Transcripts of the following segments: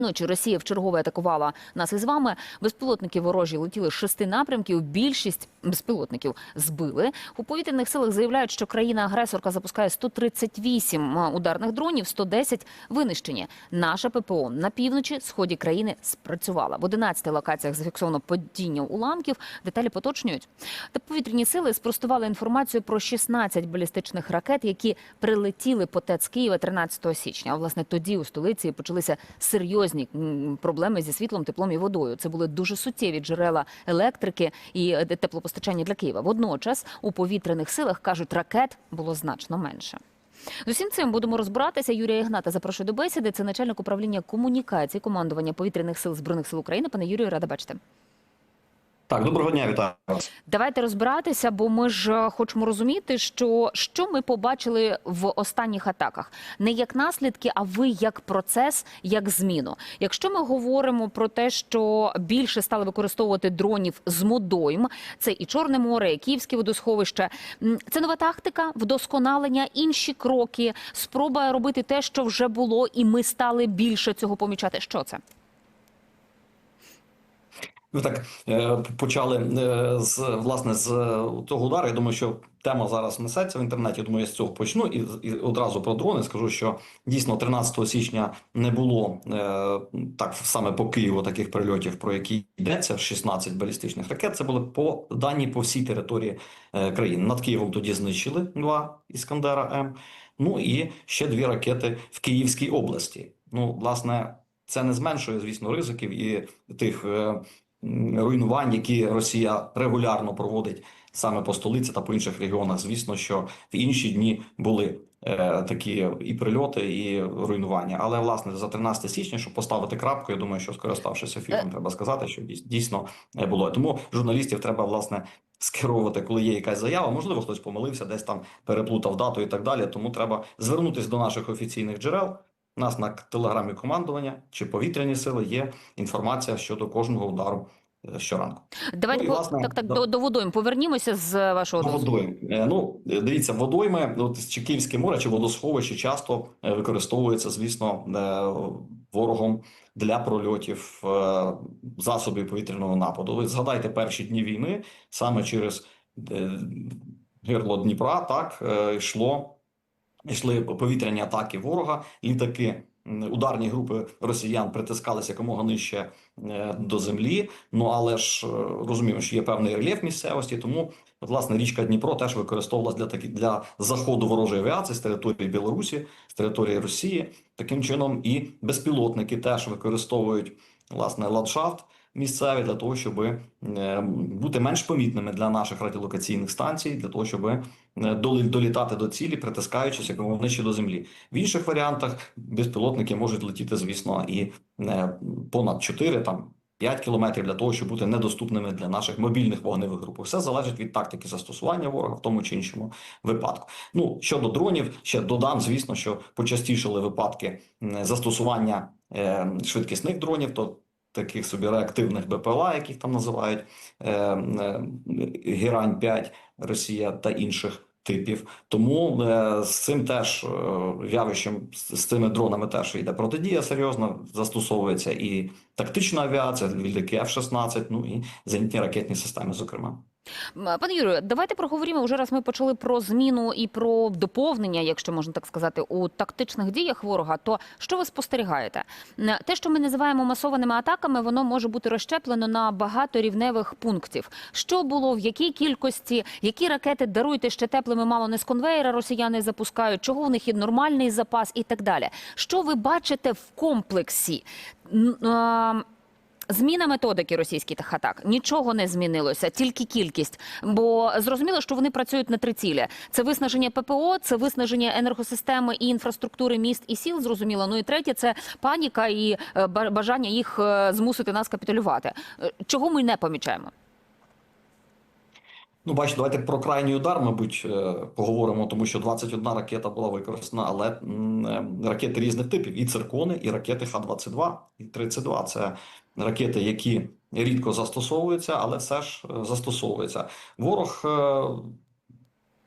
Ночі Росія вчергове атакувала нас із вами. Безпілотники ворожі летіли з шести напрямків. Більшість безпілотників збили. У повітряних силах заявляють, що країна-агресорка запускає 138 ударних дронів, 110 винищені. Наша ППО на півночі сході країни спрацювала. В 11 локаціях зафіксовано падіння уламків. Деталі поточнюють. Та повітряні сили спростували інформацію про 16 балістичних ракет, які прилетіли по ТЕЦ Києва 13 січня. А власне тоді у столиці почалися серйозні м, проблеми зі світлом, теплом і водою. Це були дуже суттєві джерела електрики і е, теплопостачання для Києва. Водночас у повітряних силах кажуть, ракет було значно менше. З усім цим будемо розбиратися. Юрія Ігната запрошую до бесіди. Це начальник управління комунікації командування повітряних сил збройних сил України. Пане Юрію, рада бачити. Так, доброго дня, вітаю вас. Давайте розбиратися, бо ми ж е, хочемо розуміти, що, що ми побачили в останніх атаках, не як наслідки, а ви як процес, як зміну. Якщо ми говоримо про те, що більше стали використовувати дронів з модойм, це і Чорне море, і Київське водосховище. Це нова тактика, вдосконалення, інші кроки, спроба робити те, що вже було, і ми стали більше цього помічати. Що це? Ви так е, почали е, з власне з того удару. Я думаю, що тема зараз несеться в інтернеті. Думаю, я з цього почну і, і одразу про дрони скажу, що дійсно 13 січня не було е, так саме по Києву таких прильотів, про які йдеться 16 балістичних ракет. Це були по дані по всій території е, країни. Над Києвом тоді знищили два іскандера М. Ну і ще дві ракети в Київській області. Ну, власне, це не зменшує, звісно, ризиків і тих е, руйнувань, які Росія регулярно проводить саме по столиці та по інших регіонах. Звісно, що в інші дні були е, такі і прильоти, і руйнування. Але власне за 13 січня, щоб поставити крапку, я думаю, що скориставшись ефіром, треба сказати, що дійс- дійсно е, було. Тому журналістів треба власне. Скеровувати, коли є якась заява, можливо, хтось помилився, десь там переплутав дату і так далі. Тому треба звернутися до наших офіційних джерел. У нас на телеграмі командування чи повітряні сили є інформація щодо кожного удару е, щоранку. Давайте Ну, і, власне, так, так да. до, до водойм повернімося з вашого дозволу. водойм. Е, Ну, дивіться, водойми, от чи Київське море, чи водосховище часто е, використовується, звісно, ворогом для прольотів засобів повітряного нападу. Ви згадайте перші дні війни, саме через гирло Дніпра, так, йшло, йшли повітряні атаки ворога, літаки. Ударні групи росіян притискалися якомога нижче е, до землі. Ну але ж е, розуміємо, що є певний рельєф місцевості, тому власне, річка Дніпро теж використовувалась для такі для заходу ворожої авіації з території Білорусі, з території Росії. Таким чином, і безпілотники теж використовують власне ландшафт місцевий для того, щоб е, бути менш помітними для наших радіолокаційних станцій, для того, щоб е, долітати до цілі, притискаючись якомога нижче до землі. В інших варіантах безпілотники можуть летіти, звісно, і е, понад 4 там. 5 кілометрів для того, щоб бути недоступними для наших мобільних вогневих груп. Все залежить від тактики застосування ворога в тому чи іншому випадку. Ну щодо дронів, ще додам, звісно, що почастішали випадки застосування швидкісних дронів, то таких собі реактивних БПЛА, яких там називають е, е, Герань 5 Росія та інших. Типів тому е, з цим теж е, явищем з, з цими дронами теж йде протидія серйозно. Застосовується і тактична авіація, літаки F-16, ну і зенітні ракетні системи, зокрема. М, Пане Юрію, давайте проговоримо вже раз ми почали про зміну і про доповнення, якщо можна так сказати, у тактичних діях ворога. То що ви спостерігаєте? М, Те, що ми називаємо масованими атаками, воно може бути розщеплено на багато рівневих пунктів. Що було, в якій кількості, які ракети даруйте ще теплими, мало не з конвейера росіяни запускають, чого в них є нормальний запас і так далі. Що ви бачите в комплексі? Зміна методики російських атак нічого не змінилося, тільки кількість. Бо зрозуміло, що вони працюють на три цілі: це виснаження ППО, це виснаження енергосистеми і інфраструктури міст і сіл. Зрозуміло. Ну і третє це паніка і е, бажання їх е, змусити нас капітулювати. Е, Чого ми не помічаємо? Ну, бачите, давайте про крайній удар, мабуть, е, поговоримо, тому що 21 ракета була використана, але е, ракети різних типів: і циркони, і ракети Х-22, і 32 Це ракети, які рідко застосовуються, але все ж е, застосовуються. Ворог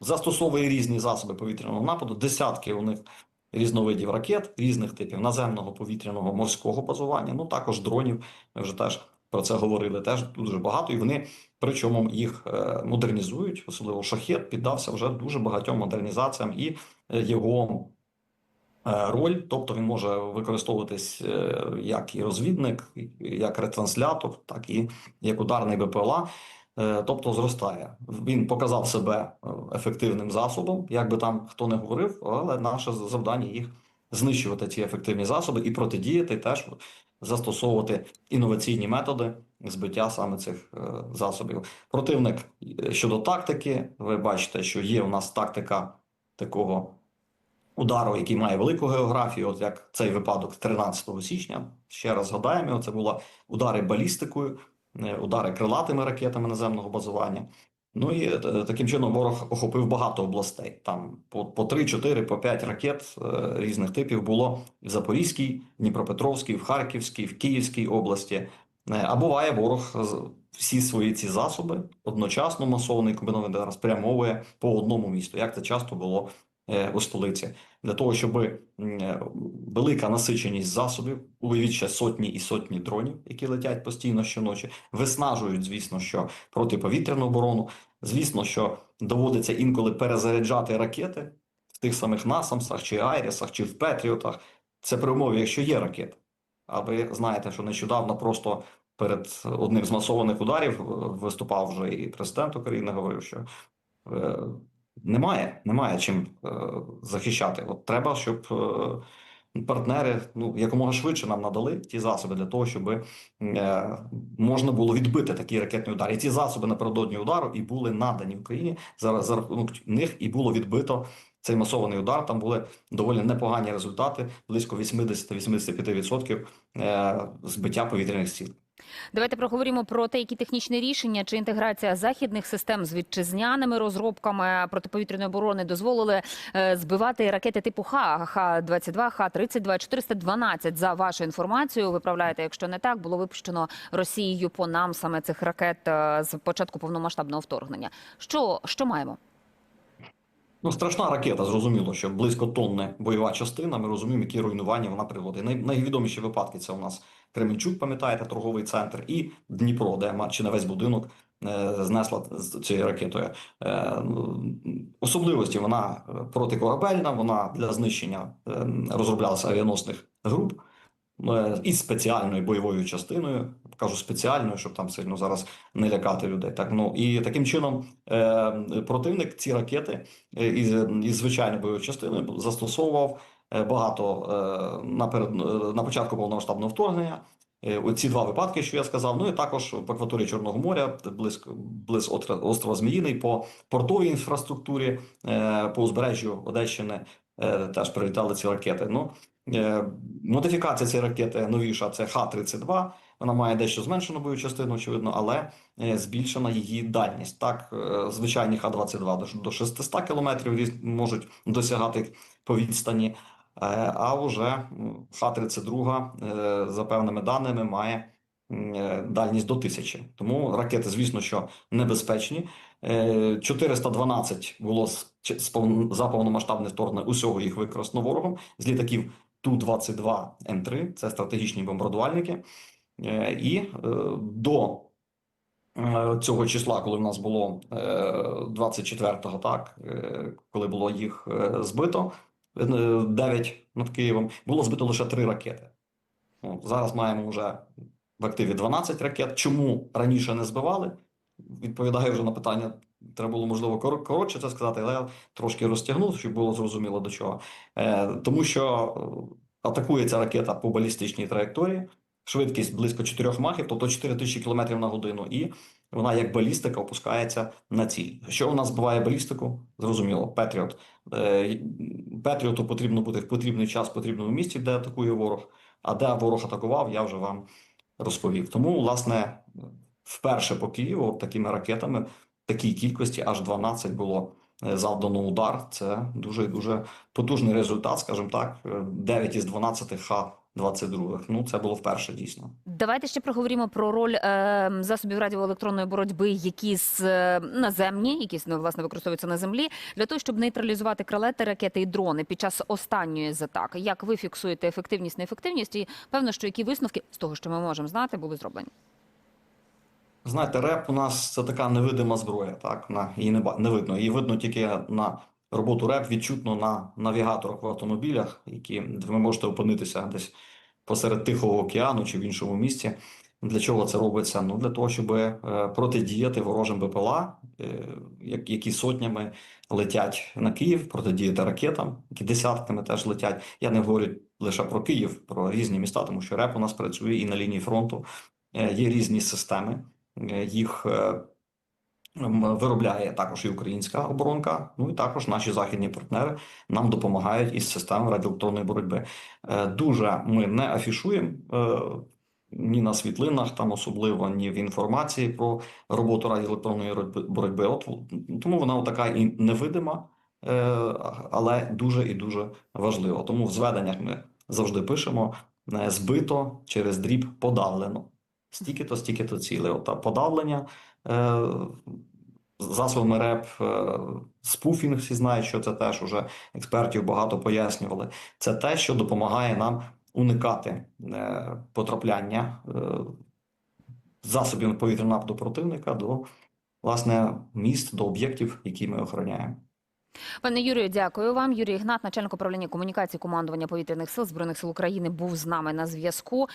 застосовує різні засоби повітряного нападу. Десятки у них різновидів ракет різних типів наземного, повітряного, морського базування. Ну також дронів. Ми вже теж про це говорили. Теж дуже багато, і вони причому їх е, модернізують, особливо шахет піддався вже дуже багатьом модернізаціям і е, його. е, Роль, тобто він може використовуватись як і розвідник, як ретранслятор, так і як ударний БПЛА. Тобто зростає. Він показав себе ефективним засобом, як би там хто не говорив, але наше завдання їх знищувати ці ефективні засоби і протидіяти теж застосовувати інноваційні методи збиття саме цих е, засобів. Противник е, щодо тактики, ви бачите, що є у нас тактика такого удару, який має велику географію, от як цей випадок 13 січня. Ще раз згадаємо, це були удари балістикою, е, удари крилатими ракетами наземного базування. Ну і е, таким чином ворог охопив багато областей. Там по, по 3, 4, по 5 ракет е, різних типів було в Запорізькій, Дніпропетровській, в Харківській, в Київській області. Е, А буває, ворог всі свої ці засоби одночасно масований комбінований зараз спрямовує по одному місту, як це часто було у столиці. Для того, щоб е, велика насиченість засобів, уявіть ще сотні і сотні дронів, які летять постійно щоночі, виснажують, звісно, що протиповітряну оборону. Звісно, що доводиться інколи перезаряджати ракети в тих самих Насамсах, чи Айрісах, чи в Петріотах. Це при умові, якщо є ракети. А ви знаєте, що нещодавно просто перед одним з масованих ударів е, виступав вже і президент України, говорив, що е, немає, немає чим е, захищати. От треба, щоб е, партнери ну якомога швидше нам надали ті засоби для того, щоб е, можна було відбити такі ракетні удари. І ці засоби напередодні удару і були надані Україні. Зараз за рахунок них і було відбито цей масований удар. Там були доволі непогані результати, близько 80-85% е, збиття повітряних сил. Давайте проговоримо про те, які технічні рішення чи інтеграція західних систем з вітчизняними розробками протиповітряної оборони дозволили е, збивати ракети типу Х, Х-22, Х-32, 412. За вашу інформацію, виправляєте, якщо не так, було випущено Росією по нам саме цих ракет е, з початку повномасштабного вторгнення. Що, що маємо? Ну, страшна ракета, зрозуміло, що близько тонни бойова частина. Ми розуміємо, які руйнування вона приводить. Най, найвідоміші випадки це у нас Кременчук, пам'ятаєте, торговий центр, і Дніпро, де чи не весь будинок е, знесла з цією ракетою. Е, ну, особливості вона е, протикорабельна, вона для знищення розроблялася авіаносних груп із спеціальною бойовою частиною. Кажу спеціальною, щоб там сильно зараз не лякати людей. Так ну і таким чином е, противник ці ракети із, із звичайною бойовою частиною застосовував багато е, наперед е, на початку повномасштабного вторгнення. Е, Оці два випадки, що я сказав, ну і також в акваторії Чорного моря, близько близ острова Зміїний, по портовій інфраструктурі, е, по узбережжю Одещини е, теж прилітали ці ракети. Ну е, модифікація цієї ракети новіша це Х-32. Вона має дещо зменшену бойову частину, очевидно, але е, збільшена її дальність. Так, е, звичайні Х-22 до до 600 кілометрів можуть досягати по відстані, е, а вже м, Х-32, е, за певними даними, має е, дальність до 1000. Тому ракети, звісно, що небезпечні. Е, 412 було за повномасштабне вторгнення усього їх використано ворогом з літаків Ту-22 М3, це стратегічні бомбардувальники. Е, І е, до е, цього числа, коли в нас було е, 24-го, так, е, коли було їх е, збито, 9 над Києвом, було збито лише 3 ракети. Ну, Зараз маємо вже в активі 12 ракет. Чому раніше не збивали? Відповідаю вже на питання. Треба було, можливо, коротше це сказати, але я трошки розтягнув, щоб було зрозуміло до чого. Е, Тому що е, атакується ракета по балістичній траєкторії, швидкість близько 4 махів, тобто 4000 км на годину, і вона як балістика опускається на ціль. Що у нас збиває балістику? Зрозуміло, Петріот. Е, Петріоту потрібно бути в потрібний час, в потрібному місці, де атакує ворог. А де ворог атакував, я вже вам розповів. Тому, власне, вперше по Києву такими ракетами такій кількості аж 12 було е, завдано удар. Це дуже дуже потужний результат, скажімо так. Е, 9 із 12 Х-22. Ну, це було вперше дійсно. Давайте ще проговоримо про роль е, засобів радіоелектронної боротьби, які з е, наземні, які ну, власне використовуються на землі, для того, щоб нейтралізувати крилети, ракети і дрони під час останньої з атак. Як ви фіксуєте ефективність, неефективність? І певно, що які висновки з того, що ми можемо знати, були зроблені. Знаєте, реп у нас це така невидима зброя, так? На, її не, не видно. Її видно тільки на роботу реп, відчутно на навігаторах в автомобілях, які ви можете опинитися десь посеред Тихого океану чи в іншому місці. Для чого це робиться? Ну, для того, щоб е, протидіяти ворожим БПЛА, е, які сотнями летять на Київ, протидіяти ракетам, які десятками теж летять. Я не говорю лише про Київ, про різні міста, тому що реп у нас працює і на лінії фронту. Е, Є різні системи. Їх виробляє також і українська оборонка. Ну і також наші західні партнери нам допомагають із системи радіоелектронної боротьби. Е, Дуже ми не афішуємо е, ні на світлинах, там особливо ні в інформації про роботу радіоелектронної боротьби-. От тому вона така і невидима, е, але дуже і дуже важлива. Тому в зведеннях ми завжди пишемо збито через дріб подавлено. Стільки-то, стільки-то цілей. От, подавлення засобами РЕП, е, спуфінг, всі знають, що це теж уже експертів багато пояснювали. Це те, що допомагає нам уникати е, потрапляння е, засобів повітряного нападу противника до власне міст, до об'єктів, які ми охороняємо. Пане Юрію, дякую вам. Юрій Ігнат, начальник управління комунікації командування повітряних сил збройних сил України, був з нами на зв'язку.